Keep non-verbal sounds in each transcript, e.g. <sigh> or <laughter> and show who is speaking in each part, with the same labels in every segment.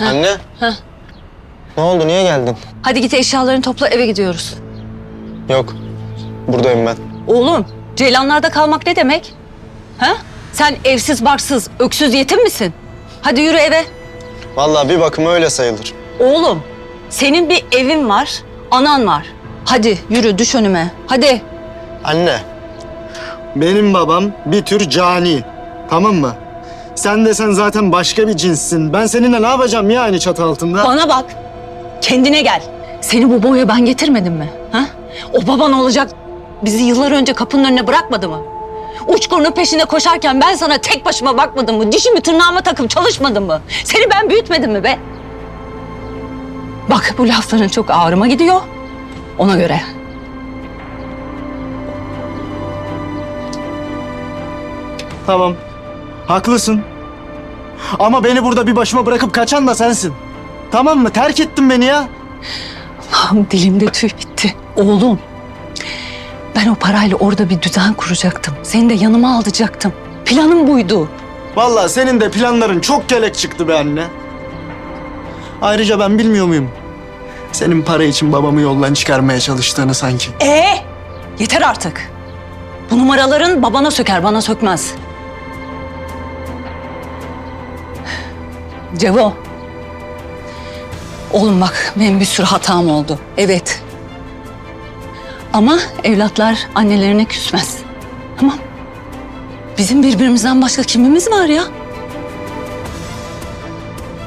Speaker 1: Anne.
Speaker 2: Heh.
Speaker 1: Ne oldu? Niye geldin?
Speaker 2: Hadi git eşyalarını topla eve gidiyoruz.
Speaker 1: Yok. Buradayım ben.
Speaker 2: Oğlum Ceylanlar'da kalmak ne demek? Ha? Sen evsiz barksız, öksüz yetim misin? Hadi yürü eve.
Speaker 1: Vallahi bir bakıma öyle sayılır.
Speaker 2: Oğlum senin bir evin var, anan var. Hadi yürü düş önüme. Hadi.
Speaker 1: Anne.
Speaker 3: Benim babam bir tür cani. Tamam mı? Sen de sen zaten başka bir cinssin. Ben seninle ne yapacağım ya aynı çatı altında?
Speaker 2: Bana bak. Kendine gel. Seni bu boya ben getirmedim mi? Ha? O baban olacak bizi yıllar önce kapının önüne bırakmadı mı? Uçkurunun peşinde koşarken ben sana tek başıma bakmadım mı? Dişimi tırnağıma takıp çalışmadım mı? Seni ben büyütmedim mi be? Bak bu lafların çok ağrıma gidiyor. Ona göre.
Speaker 3: Tamam. Haklısın. Ama beni burada bir başıma bırakıp kaçan da sensin. Tamam mı? Terk ettin beni ya.
Speaker 2: Allah'ım dilimde tüy bitti. Oğlum. Ben o parayla orada bir düzen kuracaktım. Seni de yanıma alacaktım. Planım buydu.
Speaker 3: Vallahi senin de planların çok kelek çıktı be anne. Ayrıca ben bilmiyor muyum? Senin para için babamı yoldan çıkarmaya çalıştığını sanki.
Speaker 2: Ee, yeter artık. Bu numaraların babana söker, bana sökmez. Cevo. Oğlum bak benim bir sürü hatam oldu. Evet. Ama evlatlar annelerine küsmez. Tamam. Bizim birbirimizden başka kimimiz var ya?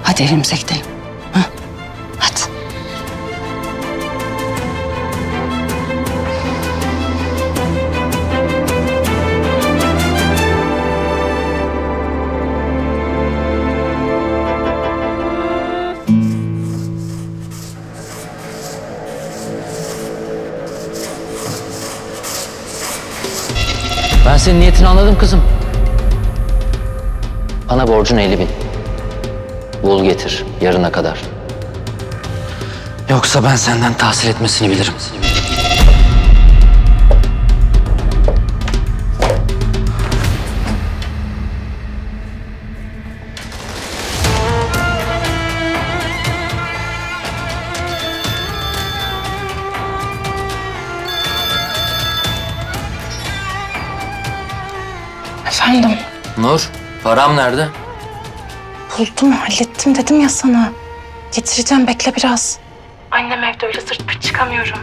Speaker 2: Hadi evimize gidelim.
Speaker 4: Senin niyetini anladım kızım. Bana borcun 50 bin. Bul getir yarına kadar. Yoksa ben senden tahsil etmesini bilirim.
Speaker 5: Efendim,
Speaker 4: Nur, param nerede?
Speaker 5: buldum, hallettim dedim ya sana. Getireceğim, bekle biraz. Annem evde öyle sırt pırt çıkamıyorum.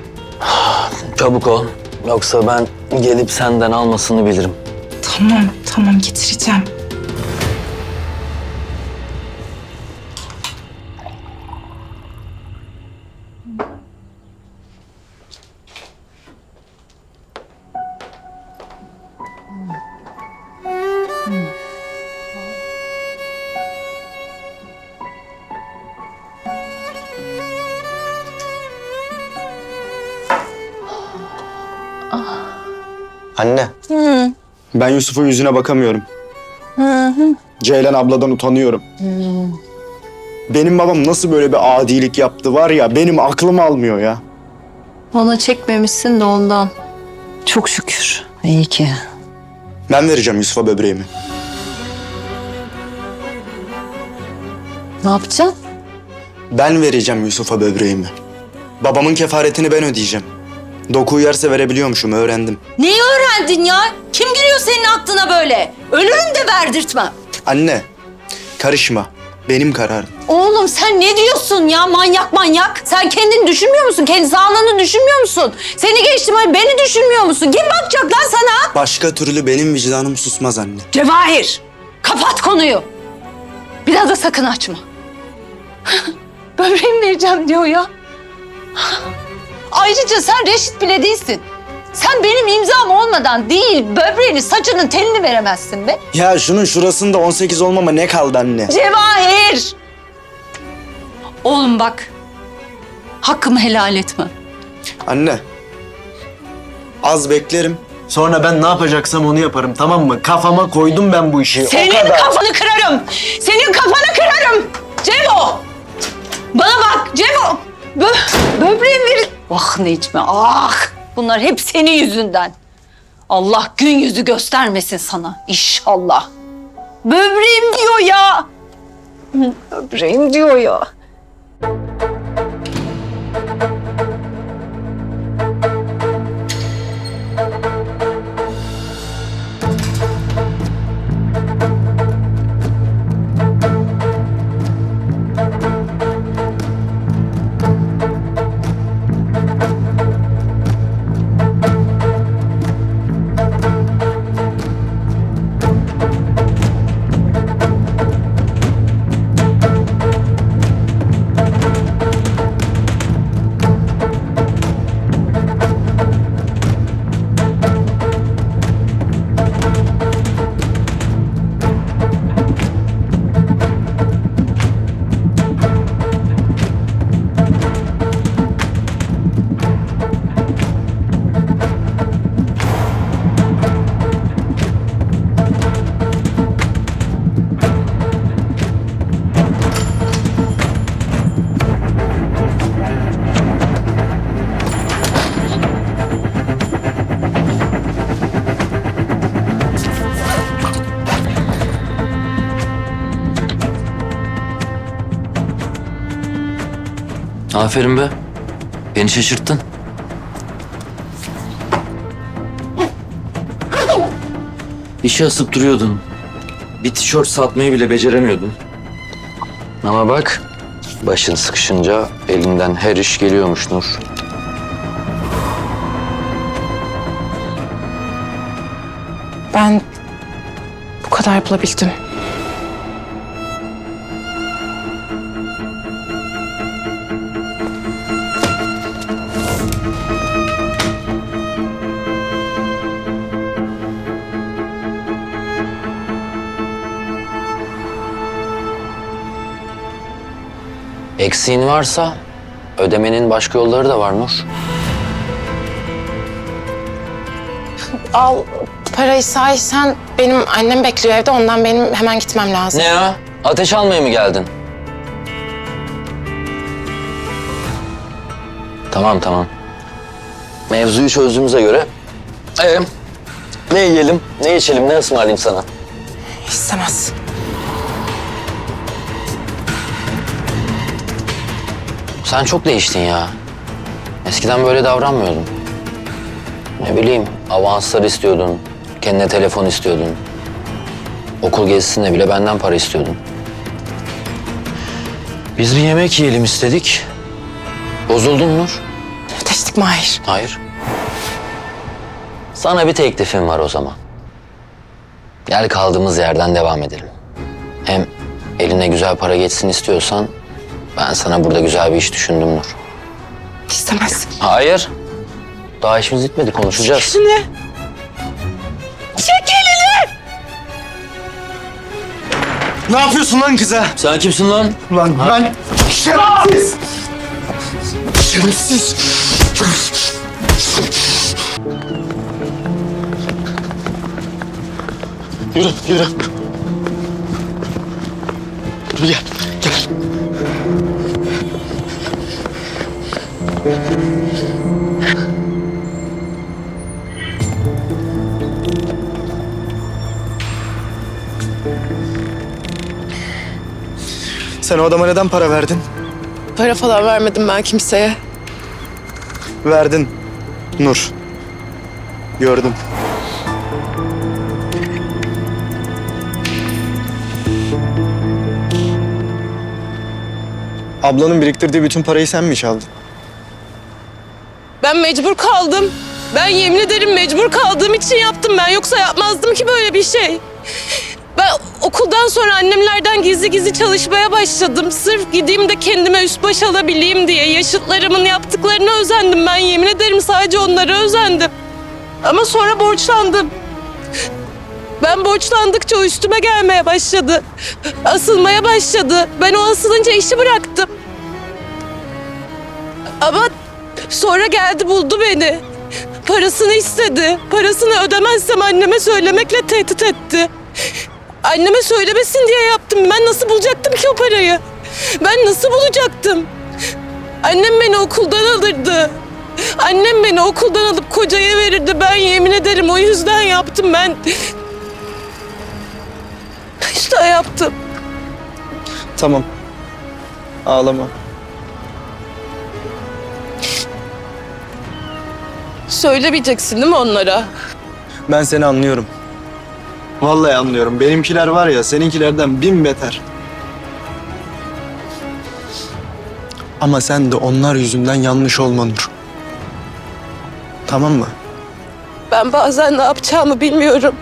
Speaker 4: Çabuk ol. Yoksa ben gelip senden almasını bilirim.
Speaker 5: Tamam, tamam getireceğim.
Speaker 1: Anne.
Speaker 3: Ben Yusuf'un yüzüne bakamıyorum. Ceylan abladan utanıyorum. Benim babam nasıl böyle bir adilik yaptı var ya benim aklım almıyor ya.
Speaker 6: Ona çekmemişsin de ondan.
Speaker 2: Çok şükür. İyi ki.
Speaker 3: Ben vereceğim Yusuf'a böbreğimi.
Speaker 6: Ne yapacaksın?
Speaker 3: Ben vereceğim Yusuf'a böbreğimi. Babamın kefaretini ben ödeyeceğim. Doku yerse verebiliyormuşum öğrendim.
Speaker 2: Neyi öğrendin ya? Kim giriyor senin aklına böyle? Ölürüm de verdirtmem.
Speaker 3: Anne karışma. Benim kararım.
Speaker 2: Oğlum sen ne diyorsun ya manyak manyak? Sen kendini düşünmüyor musun? Kendi sağlığını düşünmüyor musun? Seni geçtim ay beni düşünmüyor musun? Kim bakacak lan sana?
Speaker 3: Başka türlü benim vicdanım susmaz anne.
Speaker 2: Cevahir kapat konuyu. Bir daha da sakın açma. <laughs> Böbreğimi vereceğim diyor ya. Ayrıca sen reşit bile değilsin. Sen benim imzam olmadan değil böbreğini saçının telini veremezsin be.
Speaker 3: Ya şunun şurasında 18 olmama ne kaldı anne?
Speaker 2: Cevahir! Oğlum bak. Hakkımı helal etme.
Speaker 3: Anne. Az beklerim. Sonra ben ne yapacaksam onu yaparım tamam mı? Kafama koydum ben bu işi.
Speaker 2: Senin kafanı kırarım. Senin kafanı kırarım. Cevo! Bana bak Cevo! Bö böbreğim verin. Ah Necmi ah! Bunlar hep senin yüzünden. Allah gün yüzü göstermesin sana inşallah. Böbreğim diyor ya. Öldüreyim diyor ya.
Speaker 4: Aferin be. Beni şaşırttın. İşe asıp duruyordun. Bir tişört satmayı bile beceremiyordun. Ama bak, başın sıkışınca elinden her iş geliyormuş Nur.
Speaker 5: Ben bu kadar bulabildim.
Speaker 4: Eksiğin varsa ödemenin başka yolları da var Nur.
Speaker 5: Al parayı say sen. Benim annem bekliyor evde ondan benim hemen gitmem lazım.
Speaker 4: Ne ya? Ateş almaya mı geldin? Tamam tamam. Mevzuyu çözdüğümüze göre... Ee, ne yiyelim, ne içelim, ne ısmarlayayım sana?
Speaker 5: İstemez.
Speaker 4: Sen çok değiştin ya. Eskiden böyle davranmıyordun. Ne bileyim, avanslar istiyordun, kendine telefon istiyordun. Okul gezisinde bile benden para istiyordun. Biz bir yemek yiyelim istedik. Bozuldun Nur.
Speaker 5: Ödeştik Mahir.
Speaker 4: Hayır. Sana bir teklifim var o zaman. Gel kaldığımız yerden devam edelim. Hem eline güzel para geçsin istiyorsan ben sana burada güzel bir iş düşündüm Nur.
Speaker 5: İstemez.
Speaker 4: Hayır. Daha işimiz bitmedi konuşacağız.
Speaker 5: Ne?
Speaker 3: Ne yapıyorsun lan kıza?
Speaker 4: Sen kimsin lan?
Speaker 3: Lan ben şerefsiz. Şerefsiz.
Speaker 1: Yürü, yürü. Yürü gel, gel.
Speaker 3: Sen o adama neden para verdin?
Speaker 5: Para falan vermedim ben kimseye.
Speaker 3: Verdin. Nur. Gördüm. Ablanın biriktirdiği bütün parayı sen mi çaldın?
Speaker 5: Ben mecbur kaldım. Ben yemin ederim mecbur kaldığım için yaptım ben. Yoksa yapmazdım ki böyle bir şey. Okuldan sonra annemlerden gizli gizli çalışmaya başladım. Sırf gideyim de kendime üst baş alabileyim diye. Yaşıtlarımın yaptıklarına özendim ben. Yemin ederim sadece onlara özendim. Ama sonra borçlandım. Ben borçlandıkça o üstüme gelmeye başladı. Asılmaya başladı. Ben o asılınca işi bıraktım. Ama sonra geldi buldu beni. Parasını istedi. Parasını ödemezsem anneme söylemekle tehdit etti. Anneme söylemesin diye yaptım. Ben nasıl bulacaktım ki o parayı? Ben nasıl bulacaktım? Annem beni okuldan alırdı. Annem beni okuldan alıp kocaya verirdi. Ben yemin ederim o yüzden yaptım ben. İşte yaptım.
Speaker 3: Tamam. Ağlama.
Speaker 5: Söylemeyeceksin değil mi onlara?
Speaker 3: Ben seni anlıyorum. Vallahi anlıyorum. Benimkiler var ya seninkilerden bin beter. Ama sen de onlar yüzünden yanlış olma Nur. Tamam mı?
Speaker 5: Ben bazen ne yapacağımı bilmiyorum.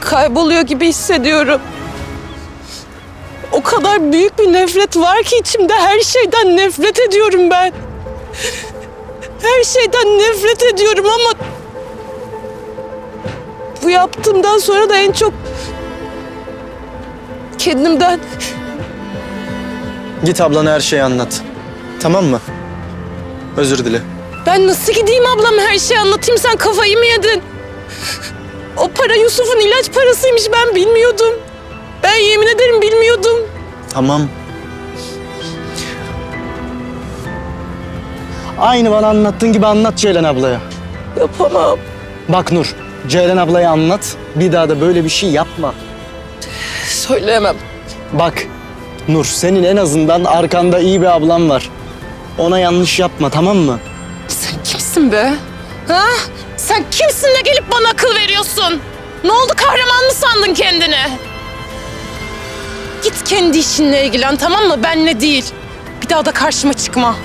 Speaker 5: Kayboluyor gibi hissediyorum. O kadar büyük bir nefret var ki içimde her şeyden nefret ediyorum ben. Her şeyden nefret ediyorum ama bu yaptığımdan sonra da en çok kendimden
Speaker 3: Git ablana her şeyi anlat. Tamam mı? Özür dile.
Speaker 5: Ben nasıl gideyim ablam her şeyi anlatayım sen kafayı mı yedin? O para Yusuf'un ilaç parasıymış ben bilmiyordum. Ben yemin ederim bilmiyordum.
Speaker 3: Tamam. Aynı bana anlattığın gibi anlat Ceylan ablaya.
Speaker 5: Yapamam.
Speaker 3: Bak Nur, Ceylan ablaya anlat. Bir daha da böyle bir şey yapma.
Speaker 5: Söyleyemem.
Speaker 3: Bak Nur, senin en azından arkanda iyi bir ablan var. Ona yanlış yapma tamam mı?
Speaker 5: Sen kimsin be? Ha? Sen kimsin de gelip bana akıl veriyorsun? Ne oldu kahraman mı sandın kendini? Git kendi işinle ilgilen tamam mı? Benle değil. Bir daha da karşıma çıkma.